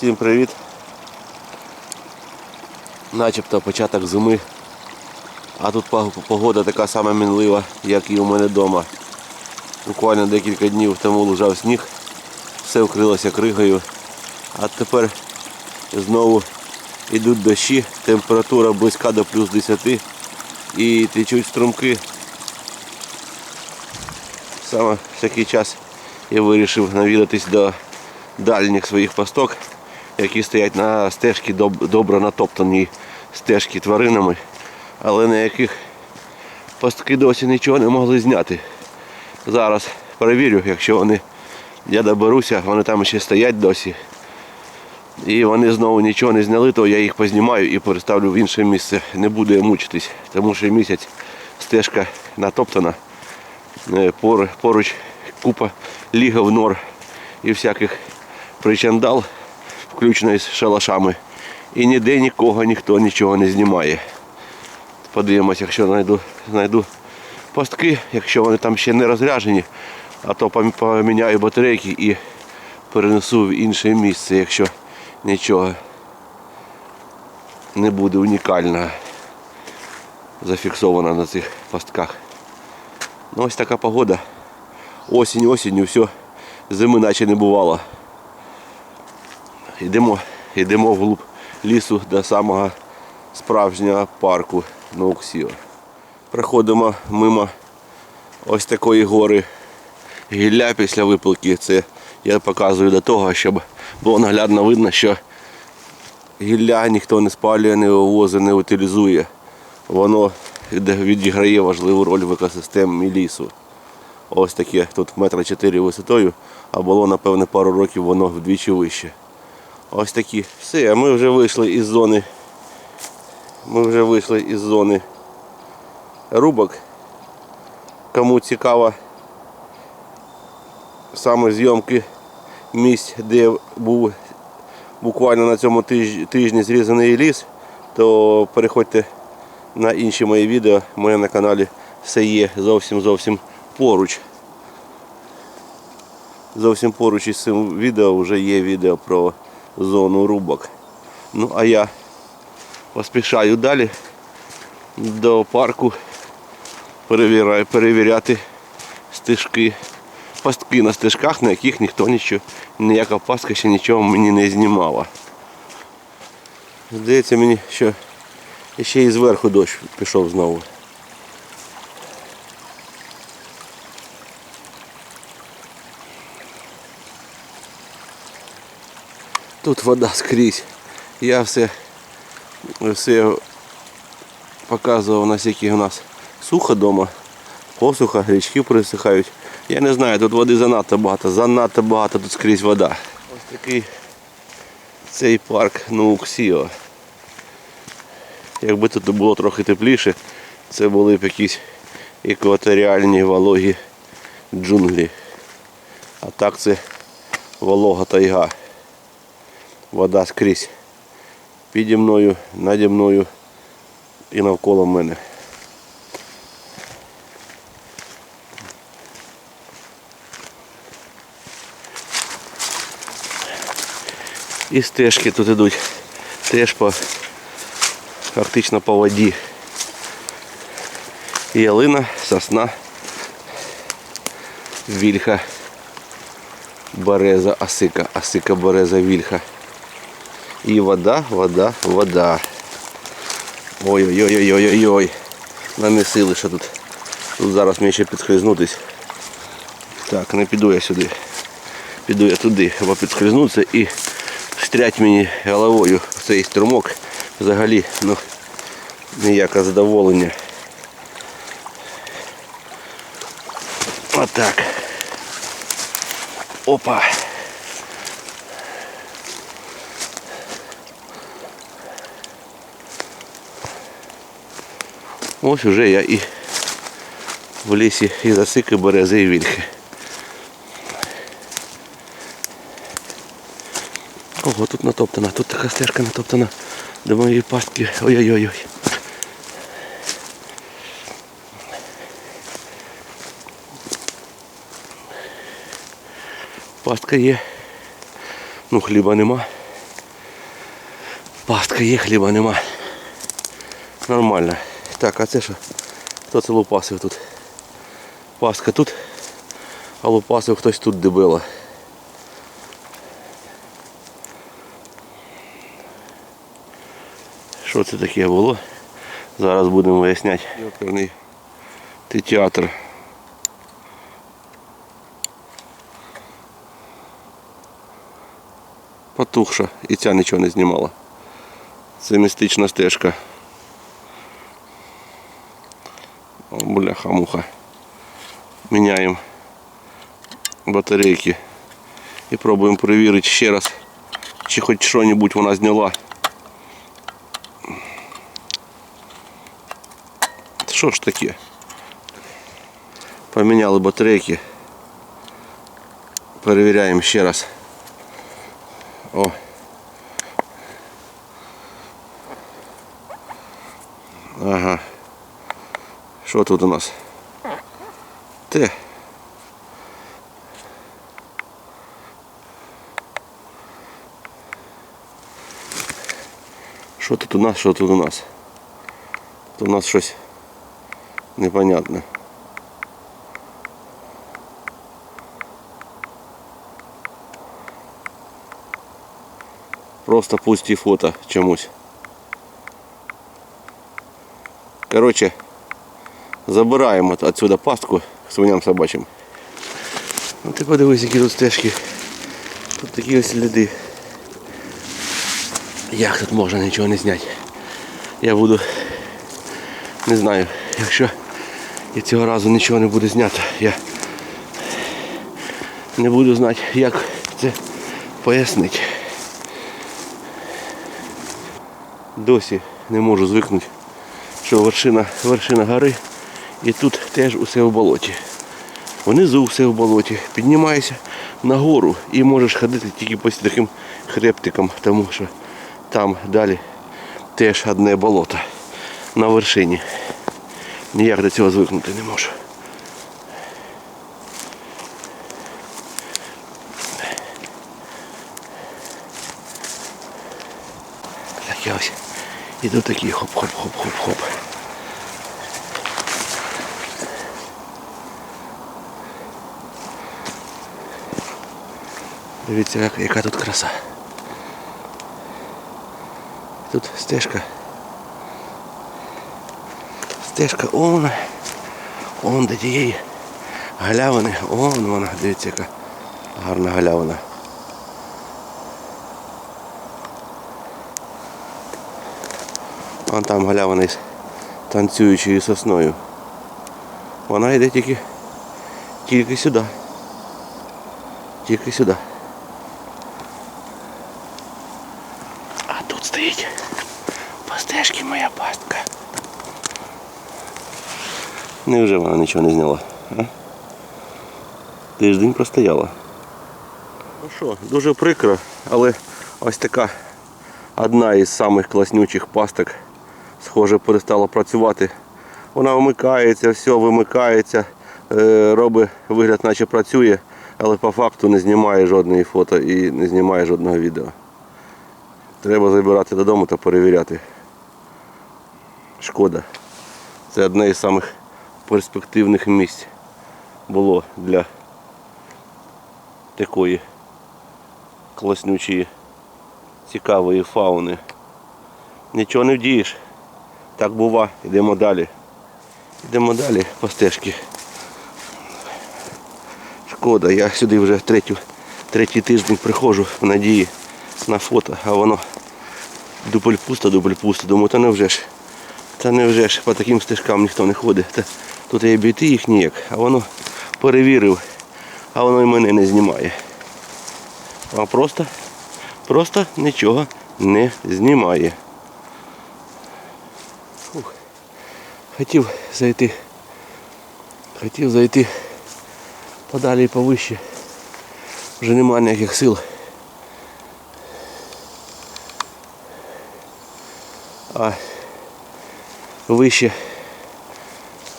Всім привіт. Начебто початок зими. А тут погода така сама мінлива, як і у мене вдома. Буквально декілька днів тому лежав сніг, все вкрилося кригою. А тепер знову йдуть дощі, температура близька до плюс 10 і течуть струмки. Саме в такий час я вирішив навідатись до дальніх своїх пасток, які стоять на стежці добре натоптаній стежки тваринами, але на яких пастки досі нічого не могли зняти. Зараз перевірю, якщо вони я доберуся, вони там ще стоять досі. І вони знову нічого не зняли, то я їх познімаю і переставлю в інше місце. Не буду я мучитись, тому що місяць стежка натоптана. Е, Поруч купа лігов, нор і всяких причандал, включно із шалашами. І ніде нікого ніхто нічого не знімає. Подивимось, якщо знайду, знайду пастки, якщо вони там ще не розряжені, а то поміняю батарейки і перенесу в інше місце, якщо нічого не буде унікального зафіксовано на цих пастках. Ну ось така погода. Осінь, осінню, все, зими наче не бувало. Йдемо, йдемо вглуб лісу до самого справжнього парку Науксіо. Проходимо мимо ось такої гори гілля після випилки. Це я показую до того, щоб було наглядно видно, що гілля ніхто не спалює, не вивозить, не утилізує. Воно відіграє важливу роль в екосистемі лісу. Ось таке тут метра чотири висотою, а було, напевне, пару років воно вдвічі вище. Ось такі. Все, ми вже вийшли із зони. Ми вже вийшли із зони рубок. Кому цікаво саме зйомки місць, де був буквально на цьому тижні зрізаний ліс, то переходьте на інші мої відео. У мене на каналі все є зовсім зовсім поруч. Зовсім поруч із цим відео вже є відео про зону рубок. Ну а я поспішаю далі до парку перевіряю, перевіряти стежки, пастки на стежках, на яких ніхто нічого, ніяка пастка ще нічого мені не знімала. Здається мені, що ще і зверху дощ пішов знову. Тут вода скрізь. Я все, все показував, наскільки у нас сухо вдома, посуха, річки присихають. Я не знаю, тут води занадто багато, занадто багато тут скрізь вода. Ось такий цей парк Нууксіо. Якби тут було трохи тепліше, це були б якісь екваторіальні вологі джунглі. А так це волога тайга. Вода скрізь. Піді мною, наді мною і навколо мене. І стежки тут ідуть теж по фактично по воді. Ялина, сосна, вільха, береза, осика, осика, береза, вільха. І вода, вода, вода. Ой-ой-ой-ой-ой-ой. Нанеси лише тут. Тут зараз мені ще підскользнутись. Так, не піду я сюди. Піду я туди, або підскользнутися і встрять мені головою цей струмок. Взагалі, ну, ніяке задоволення. Отак. Опа. Ось уже я і в лісі і засики берези і вільхи. Ого, тут натоптана, тут така стежка натоптана до моєї пастки. Ой-ой-ой. Пастка є. Ну хліба нема. Пастка є, хліба нема. Нормально. Так, а це що? Хто це лупасив тут? Пастка тут, а лупасив хтось тут дебило. Що це таке було? Зараз будемо виясняти. Йоперний ти театр. Потухша і ця нічого не знімала. Це містична стежка. Бляха-муха. Міняємо батарейки і пробуємо перевірити ще раз, чи хоч що-небудь вона зняла. Що ж таке? Поміняли батарейки. Перевіряємо ще раз. О. Ага. Що тут у нас? Те. Що тут у нас, що тут у нас? Тут у нас щось непонятне. Просто пусті фото чомусь. Короче, забираємо отсюда пастку свиням собачим. Ну ти подивись, які тут стежки. Тут такі ось сліди. Як тут можна нічого не зняти? Я буду, не знаю, якщо і цього разу нічого не буде знято, я не буду знати, як це пояснити. Досі не можу звикнути, що вершина, вершина гори і тут теж усе в болоті. Внизу все в болоті. Піднімаєшся нагору і можеш ходити тільки по таким хребтикам, тому що там далі теж одне болото на вершині. Ніяк до цього звикнути не можу. Так я ось іду такий хоп-хоп-хоп-хоп-хоп. Дивіться, як- яка тут краса. Тут стежка. Стежка он. Он до тієї галявини. Он вона, дивіться, яка гарна галявина. Вон там галявина із танцюючою сосною. Вона йде тільки, тільки сюди. Тільки сюди. А тут стоїть по стежці моя пастка. Невже вона нічого не зняла? А? Тиждень простояла. Ну що, дуже прикро, але ось така одна із самих класнючих пасток, схоже, перестала працювати. Вона вмикається, все вимикається, робить вигляд, наче працює, але по факту не знімає жодної фото і не знімає жодного відео. Треба забирати додому та перевіряти. Шкода. Це одне із самих перспективних місць було для такої класнючої, цікавої фауни. Нічого не вдієш. Так бува, йдемо далі. Йдемо далі по стежці. Шкода, я сюди вже третю, третій тиждень приходжу в надії на фото, а воно дубль пусто, дубль пусто. Думаю, та невже ж. Та невже ж по таким стежкам ніхто не ходить. Тут і обійти їх ніяк, а воно перевірив, а воно і мене не знімає. А просто, просто нічого не знімає. Фух. Хотів зайти. Хотів зайти подалі і повище. Вже немає ніяких сил. А вище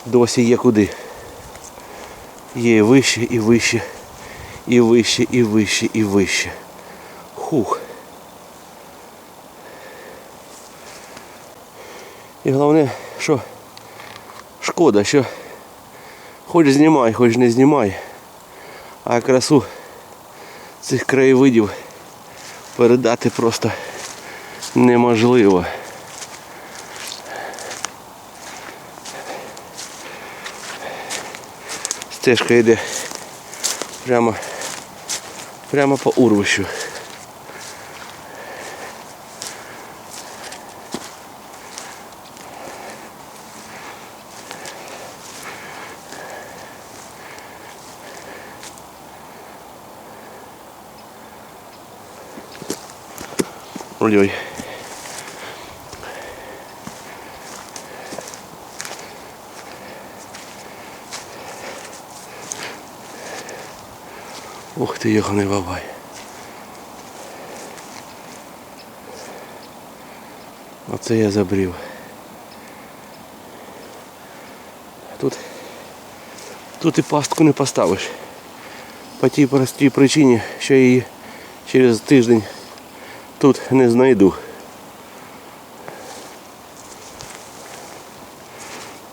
досі є куди. Є і вище, і вище, і вище, і вище, і вище. Хух. І головне, що шкода, що хоч знімай, хоч не знімай, а красу цих краєвидів передати просто неможливо. Стежка йде прямо, прямо по урвищу. Ой-ой. Ух ти, йоханий бабай. Оце я забрів. Тут, тут і пастку не поставиш. По тій простій причині, що її через тиждень тут не знайду.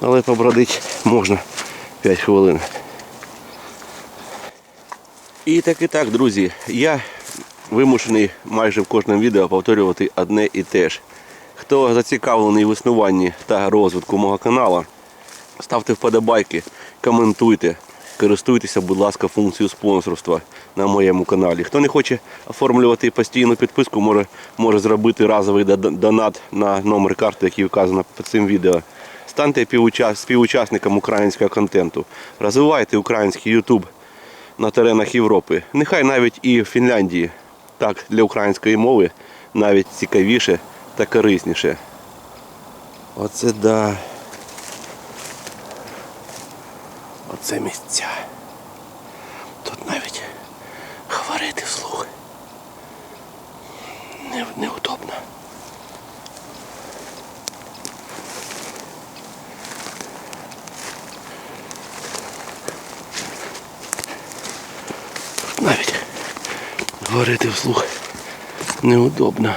Але побродити можна 5 хвилин. І так і так, друзі, я вимушений майже в кожному відео повторювати одне і те ж. Хто зацікавлений в існуванні та розвитку мого каналу, ставте вподобайки, коментуйте, користуйтеся, будь ласка, функцією спонсорства на моєму каналі. Хто не хоче оформлювати постійну підписку, може, може зробити разовий донат на номер карти, який вказано під цим відео. Станьте співучасником українського контенту. Розвивайте український YouTube на теренах Європи. Нехай навіть і в Фінляндії. Так, для української мови навіть цікавіше та корисніше. Оце да. Оце місця. Тут навіть говорити вслух. Не, неудобно. Тут навіть говорити вслух неудобно.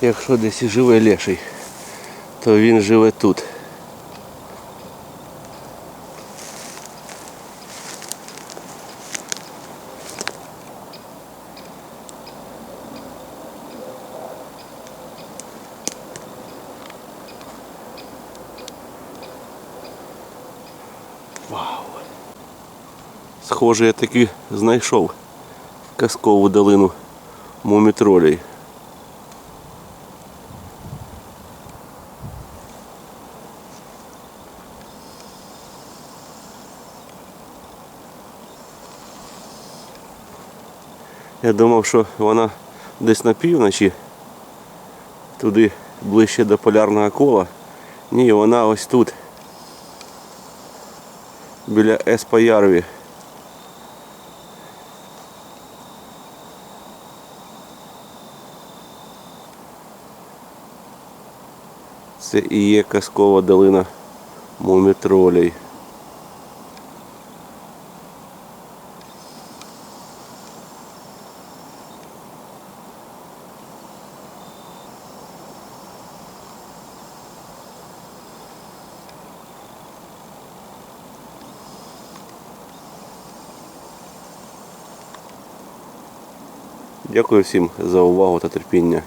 Якщо десь живе леший, то він живе тут. Схоже, я таки знайшов казкову долину мумітролей. Я думав, що вона десь на півночі, туди ближче до полярного кола. Ні, вона ось тут. Біля Еспоярві. Це і є казкова долина мумітролей. Дякую всім за увагу та терпіння.